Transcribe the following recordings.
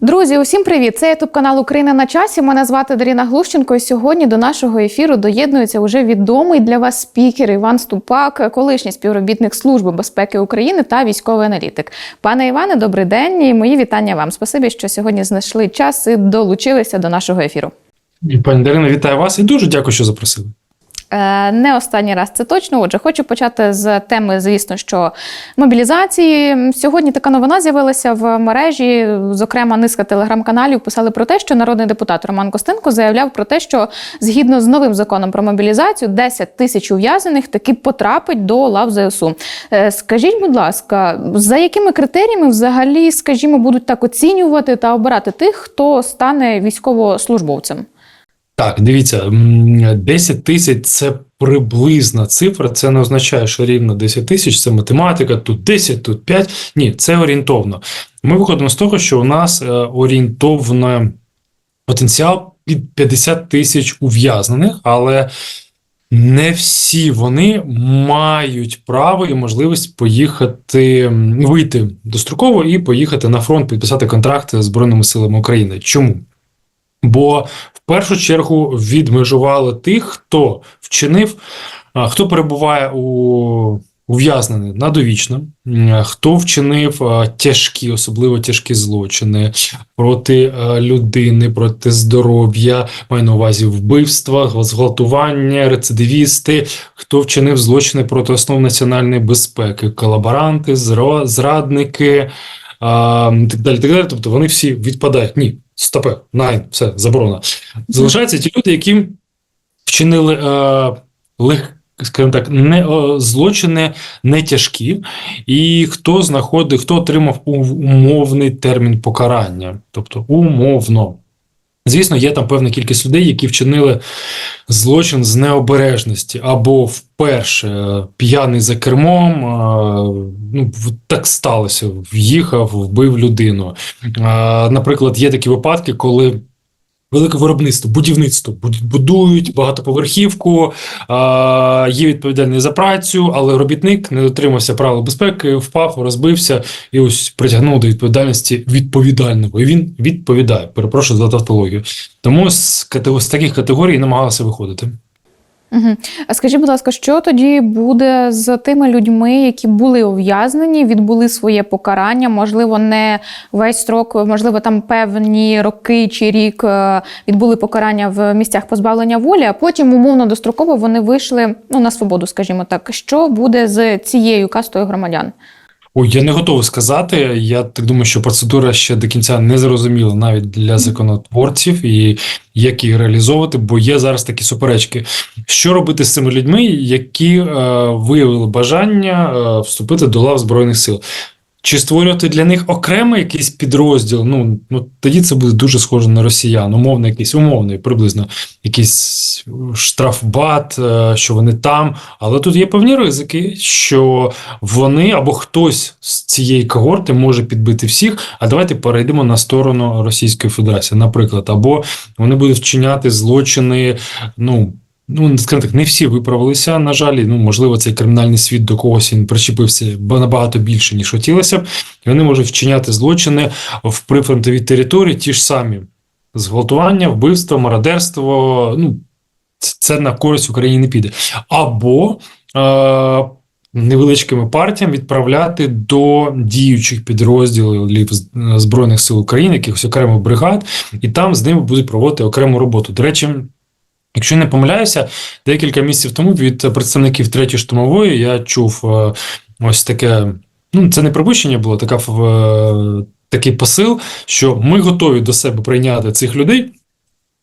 Друзі, усім привіт! Це ютуб канал Україна на часі. Мене звати Даріна Глущенко. І сьогодні до нашого ефіру доєднується уже відомий для вас спікер Іван Ступак, колишній співробітник Служби безпеки України та військовий аналітик. Пане Іване, добрий день і мої вітання вам. Спасибі, що сьогодні знайшли час і долучилися до нашого ефіру. Пані Дарина, вітаю вас і дуже дякую, що запросили. Е, Не останній раз це точно. Отже, хочу почати з теми, звісно, що мобілізації. Сьогодні така новина з'явилася в мережі. Зокрема, низка телеграм-каналів писали про те, що народний депутат Роман Костенко заявляв про те, що згідно з новим законом про мобілізацію 10 тисяч ув'язнених таки потрапить до лав ЗСУ. Е, Скажіть, будь ласка, за якими критеріями взагалі, скажімо, будуть так оцінювати та обирати тих, хто стане військовослужбовцем? Так, дивіться, 10 тисяч це приблизна цифра. Це не означає, що рівно 10 тисяч це математика, тут 10, тут 5. Ні, це орієнтовно. Ми виходимо з того, що у нас е, орієнтовно потенціал під 50 тисяч ув'язнених, але не всі вони мають право і можливість поїхати вийти достроково і поїхати на фронт, підписати контракт з Збройними силами України. Чому? Бо першу чергу відмежували тих, хто вчинив, хто перебуває у ув'язнений на довічно, хто вчинив тяжкі, особливо тяжкі злочини проти людини, проти здоров'я, маю на увазі вбивства, зґвалтування, рецидивісти, хто вчинив злочини проти основ національної безпеки, колаборанти, зрадники. І так далі, так далі. Тобто вони всі відпадають. Ні, стопе, най, все, заборона. Залишаються ті люди, які вчинили е, лег, скажімо так, не, злочини не тяжкі, і хто знаходить, хто отримав умовний термін покарання, тобто умовно. Звісно, є там певна кількість людей, які вчинили злочин з необережності або вперше е, п'яний за кермом. е, Ну, так сталося. В'їхав, вбив людину. Е, Наприклад, є такі випадки, коли. Велике виробництво, будівництво будують багатоповерхівку, є відповідальний за працю, але робітник не дотримався правил безпеки, впав, розбився і ось притягнув до відповідальності відповідального. І він відповідає. Перепрошую за тавтологію. Тому з, таких категорій намагалися виходити. Угу. А скажіть, будь ласка, що тоді буде з тими людьми, які були ув'язнені, відбули своє покарання? Можливо, не весь строк, можливо, там певні роки чи рік е, відбули покарання в місцях позбавлення волі, а потім умовно достроково вони вийшли ну, на свободу, скажімо так. Що буде з цією кастою громадян? Ой, я не готовий сказати. Я так думаю, що процедура ще до кінця не зрозуміла навіть для законотворців і як її реалізовувати, бо є зараз такі суперечки. Що робити з цими людьми, які е, виявили бажання е, вступити до лав Збройних сил? Чи створювати для них окремий якийсь підрозділ? Ну, ну тоді це буде дуже схоже на росіян, умовно, якийсь умовний, приблизно якийсь штрафбат, е, що вони там. Але тут є певні ризики, що вони або хтось з цієї когорти може підбити всіх. А давайте перейдемо на сторону Російської Федерації, наприклад, або вони будуть вчиняти злочини. Ну ну скажімо так, не всі виправилися. На жаль, ну можливо, цей кримінальний світ до когось він причепився набагато більше ніж хотілося б. І вони можуть вчиняти злочини в прифронтовій території, ті ж самі зґвалтування, вбивство, мародерство. Ну це- на користь Україні не піде. Або е, невеличкими партіями відправляти до діючих підрозділів Збройних сил України, якихось окремих бригад, і там з ними будуть проводити окрему роботу. До речі, якщо не помиляюся, декілька місяців тому від представників третьої штурмової я чув е, ось таке. Ну, це не припущення було, така е, такий посил, що ми готові до себе прийняти цих людей.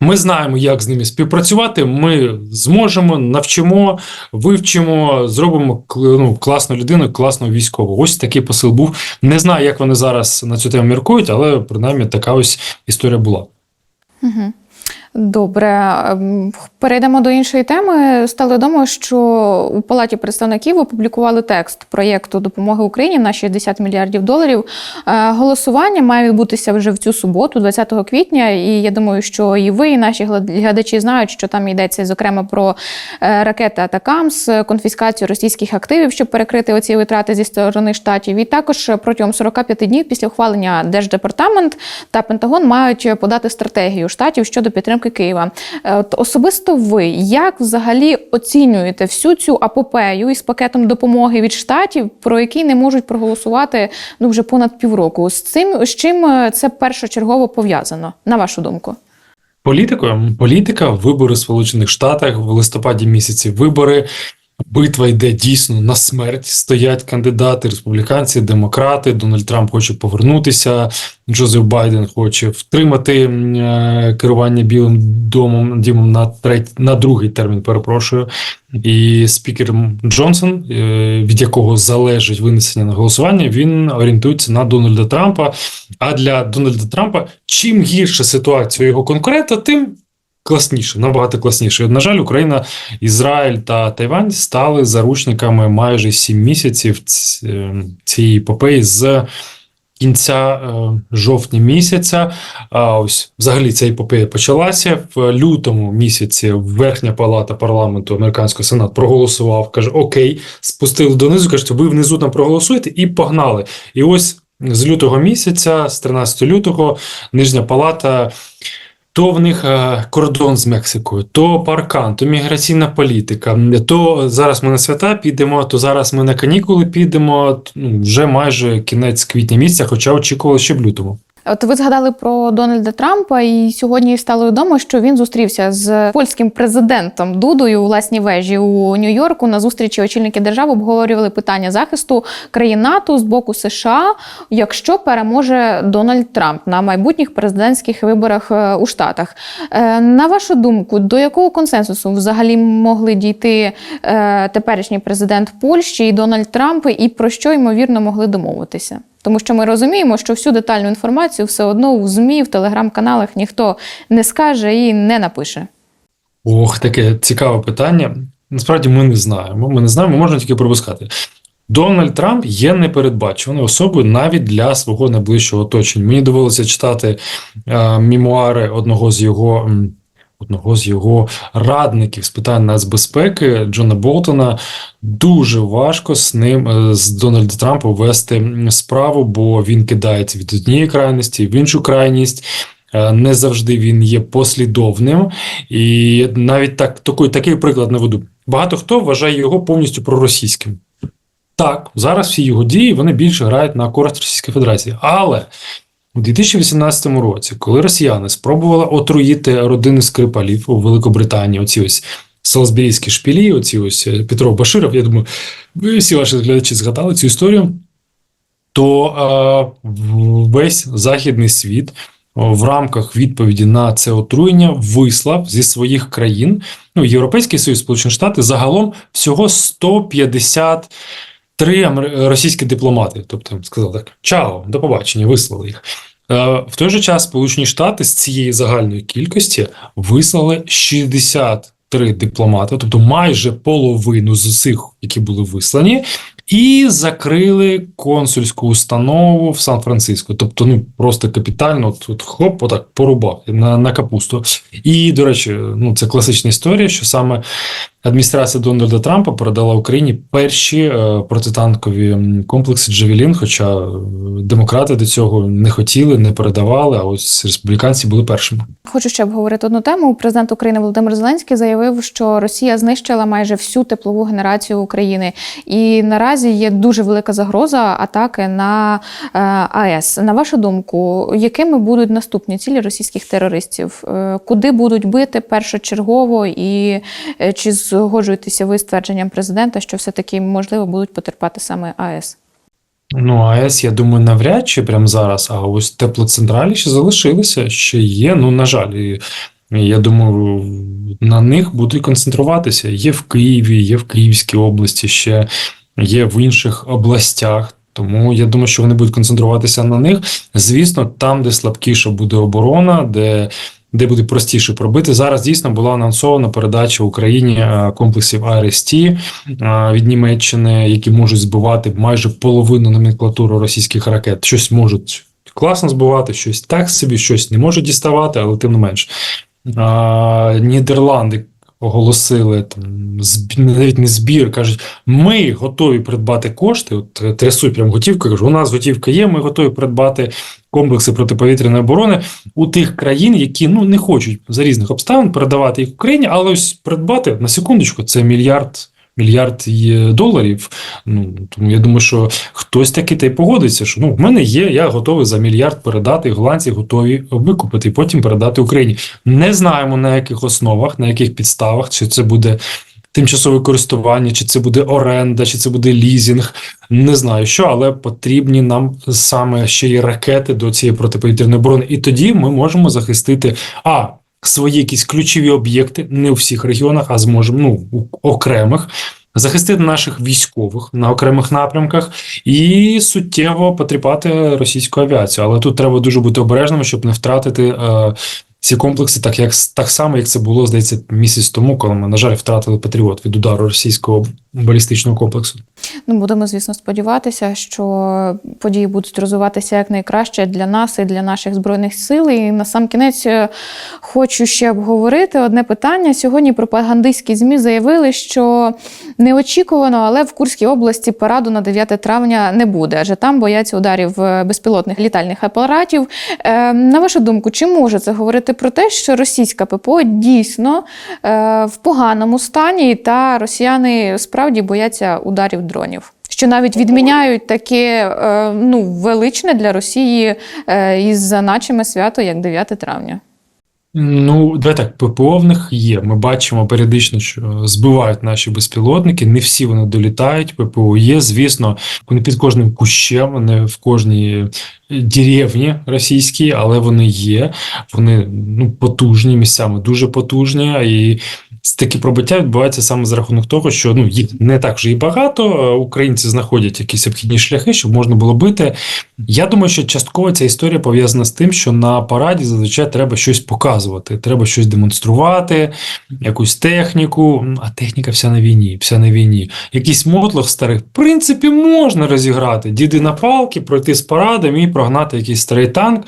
Ми знаємо, як з ними співпрацювати. Ми зможемо, навчимо, вивчимо, зробимо ну, класну людину, класного військового. Ось такий посил був. Не знаю, як вони зараз на цю тему міркують, але принаймні така ось історія була. Угу. Добре, ем, перейдемо до іншої теми. Стало відомо, що у Палаті представників опублікували текст проєкту допомоги Україні на 60 мільярдів доларів. Е, Голосування має відбутися вже в цю суботу, 20 квітня. І я думаю, що і ви, і наші глядачі знають, що там йдеться зокрема про е, ракети Атакамс, конфіскацію російських активів, щоб перекрити оці витрати зі сторони штатів. І також протягом 45 днів після ухвалення Держдепартамент та Пентагон мають подати стратегію штатів щодо підтримки Києва. Е, От особисто ви як взагалі оцінюєте всю цю апопею із пакетом допомоги від штатів, про який не можуть проголосувати ну вже понад півроку? З цим з чим е, це першочергово пов'язано, на вашу думку? Політикою, політика, вибори в Сполучених Штатах в листопаді місяці вибори. Битва йде дійсно на смерть. Стоять кандидати, республіканці, демократи. Дональд Трамп хоче повернутися. Джозеф Байден хоче втримати е, керування Білим домом дімом на треть, на другий термін. Перепрошую. І спікер Джонсон, е, від якого залежить винесення на голосування, він орієнтується на Дональда Трампа. А для Дональда Трампа чим гірша ситуація його конкурента, тим класніше, набагато класніше. І, на жаль, Україна, Ізраїль та Тайвань стали заручниками майже сім місяців е, цієї епопеї з кінця е, жовтня місяця. А ось взагалі ця епопея почалася в лютому місяці. Верхня палата парламенту американського сенат проголосував, каже: Окей, спустили донизу, кажуть, ви внизу там проголосуєте і погнали. І ось з лютого місяця, з 13 лютого, нижня палата. То в них е, кордон з Мексикою, то паркан, то міграційна політика, то зараз ми на свята підемо, то зараз ми на канікули підемо. Ну, вже майже кінець квітня місяця, хоча очікували ще в лютому. От ви згадали про Дональда Трампа, і сьогодні стало відомо, що він зустрівся з польським президентом Дудою у власній вежі у Нью-Йорку. На зустрічі очільники держав обговорювали питання захисту країн НАТО з боку США, якщо переможе Дональд Трамп на майбутніх президентських виборах е, у Штатах. Е, На вашу думку, до якого консенсусу взагалі могли дійти е, теперішній президент Польщі і Дональд Трамп, і про що ймовірно могли домовитися? Тому що ми розуміємо, що всю детальну інформацію все одно у ЗМІ, в телеграм-каналах ніхто не скаже і не напише. Ох, таке цікаве питання. Насправді ми не знаємо. Ми не знаємо, можна тільки пропускати. Дональд Трамп є непередбачуваною особою навіть для свого найближчого оточення. Мені довелося читати е, мемуари одного з його. м, Одного з його радників з питань нацбезпеки Джона Болтона дуже важко з ним е, з Дональда Трампом вести справу, бо він кидається від однієї крайності в іншу крайність. Е, Не завжди він є послідовним, і навіть так такий, такий приклад наведу. Багато хто вважає його повністю проросійським. Так, зараз всі його дії вони більше грають на користь Російської Федерації. Але у 2018 році, коли росіяни спробували отруїти родини Скрипалів у Великобританії, оці ось Салсберійські шпілі, оці ось е, Петро Баширов, я думаю, ви всі ваші глядачі згадали цю історію, то е, весь західний світ в рамках відповіді на це отруєння вислав зі своїх країн, ну, Європейський Союз, Сполучені Штати, загалом всього 153 амер- російські дипломати. Тобто сказали так: чао, до побачення, вислали їх. Е, В той же час Сполучені Штати з цієї загальної кількості вислали 63 дипломати, тобто майже половину з усіх, які були вислані, і закрили консульську установу в Сан-Франциско. Тобто, ну просто капітально, от хоп, отак порубав на, на капусту. І, до речі, ну це класична історія, що саме адміністрація Дональда Трампа передала Україні перші е, протитанкові комплекси Джавелін, хоча е, демократи до цього не хотіли, не передавали, а ось республіканці були першими. Хочу ще обговорити одну тему. Президент України Володимир Зеленський заявив, що Росія знищила майже всю теплову генерацію України, і наразі є дуже велика загроза атаки на е, АЕС. На вашу думку, якими будуть наступні цілі російських терористів? Куди будуть бити першочергово, і чи згоджуєтеся ви з твердженням президента, що все таки можливо будуть потерпати саме АЕС? Ну, АЕС, я думаю, навряд чи прямо зараз, а ось теплоцентралі ще залишилися, ще є. Ну, на жаль, я думаю, на них будуть концентруватися. Є в Києві, є в Київській області, ще є в інших областях. Тому я думаю, що вони будуть концентруватися на них. Звісно, там, де слабкіша буде оборона, де де буде простіше пробити. Зараз дійсно була анонсована передача Україні е, комплексів АРСТ е, від Німеччини, які можуть збивати майже половину номенклатури російських ракет. Щось можуть класно збивати, щось так собі, щось не можуть діставати, але тим не менш. Нідерланди оголосили там зб- навіть не збір, кажуть, ми готові придбати кошти. От трясу трясуть прям готівку. кажу, у нас готівка є, ми готові придбати комплекси протиповітряної оборони у тих країн, які ну не хочуть за різних обставин передавати їх Україні, але ось придбати на секундочку, це мільярд. Мільярд доларів. Ну тому я думаю, що хтось таки та й погодиться, що ну в мене є, я готовий за мільярд передати. Голландці готові викупити і потім передати Україні. Не знаємо на яких основах, на яких підставах, чи це буде тимчасове користування, чи це буде оренда, чи це буде лізінг. Не знаю що, але потрібні нам саме ще й ракети до цієї протиповітряної оборони. І тоді ми можемо захистити а. Свої якісь ключові об'єкти не у всіх регіонах, а зможемо ну у окремих захистити наших військових на окремих напрямках і суттєво потріпати російську авіацію. Але тут треба дуже бути обережним, щоб не втратити е, ці комплекси, так як так само, як це було здається місяць тому, коли ми на жаль втратили Патріот від удару російського балістичного комплексу. Ну, будемо, звісно, сподіватися, що події будуть розвиватися якнайкраще для нас і для наших збройних сил. І на сам кінець е, хочу ще обговорити одне питання. Сьогодні пропагандистські змі заявили, що неочікувано, але в Курській області параду на 9 травня не буде, адже там бояться ударів е, безпілотних літальних апаратів. Е, на вашу думку, чи може це говорити про те, що російська ППО дійсно е, в поганому стані, та росіяни справді бояться ударів дронів? Що навіть відміняють таке е, ну, величне для Росії е, із заначами свято, як 9 травня. Ну, давай так, ППО в них є. Ми бачимо періодично, що збивають наші безпілотники. Не всі вони долітають. ППО є. Звісно, вони під кожним кущем, вони в кожній деревні російській, але вони є. Вони ну потужні місцями, дуже потужні. І такі пробиття відбуваються саме за рахунок того, що ну їх не так вже і багато. Українці знаходять якісь обхідні шляхи, щоб можна було бити. Я думаю, що частково ця історія пов'язана з тим, що на параді зазвичай треба щось показувати, треба щось демонструвати, якусь техніку. А техніка вся на війні, вся на війні. Якийсь мотлох старих, в принципі, можна розіграти. Діди на палки, пройти з парадом і прогнати якийсь старий танк.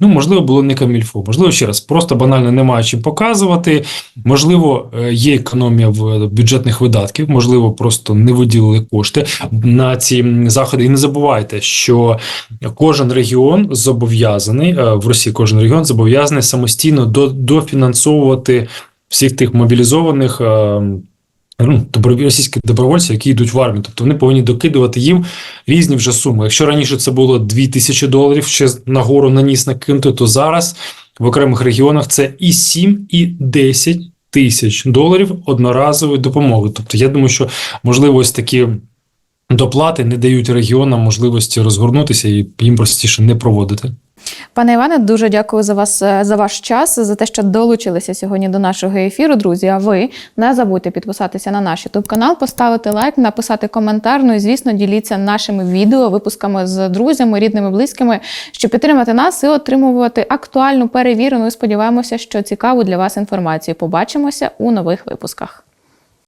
Ну, можливо, було не камільфо. Можливо, ще раз, просто банально немає чим показувати. Можливо, е, є економія в бюджетних видатків, можливо, просто не виділили кошти на ці заходи. І не забувайте, що кожен регіон зобов'язаний е, в Росії, кожен регіон зобов'язаний самостійно дофінансовувати всіх тих мобілізованих. Ну, російські добровольці, які йдуть в армію, тобто вони повинні докидувати їм різні вже суми. Якщо раніше це було 2 тисячі доларів, ще нагору наніс накинути, то зараз в окремих регіонах це і 7, і 10 тисяч доларів одноразової допомоги. Тобто, я думаю, що можливо ось такі доплати не дають регіонам можливості розгорнутися і їм простіше не проводити. Пане Іване, дуже дякую за вас е, за ваш час, за те, що долучилися сьогодні до нашого ефіру. Друзі, а ви не забудьте підписатися на наш youtube канал, поставити лайк, написати коментар. Ну і звісно, діліться нашими відео, випусками з друзями, рідними, близькими, щоб підтримати нас і отримувати актуальну перевірену. і Сподіваємося, що цікаву для вас інформацію. Побачимося у нових випусках.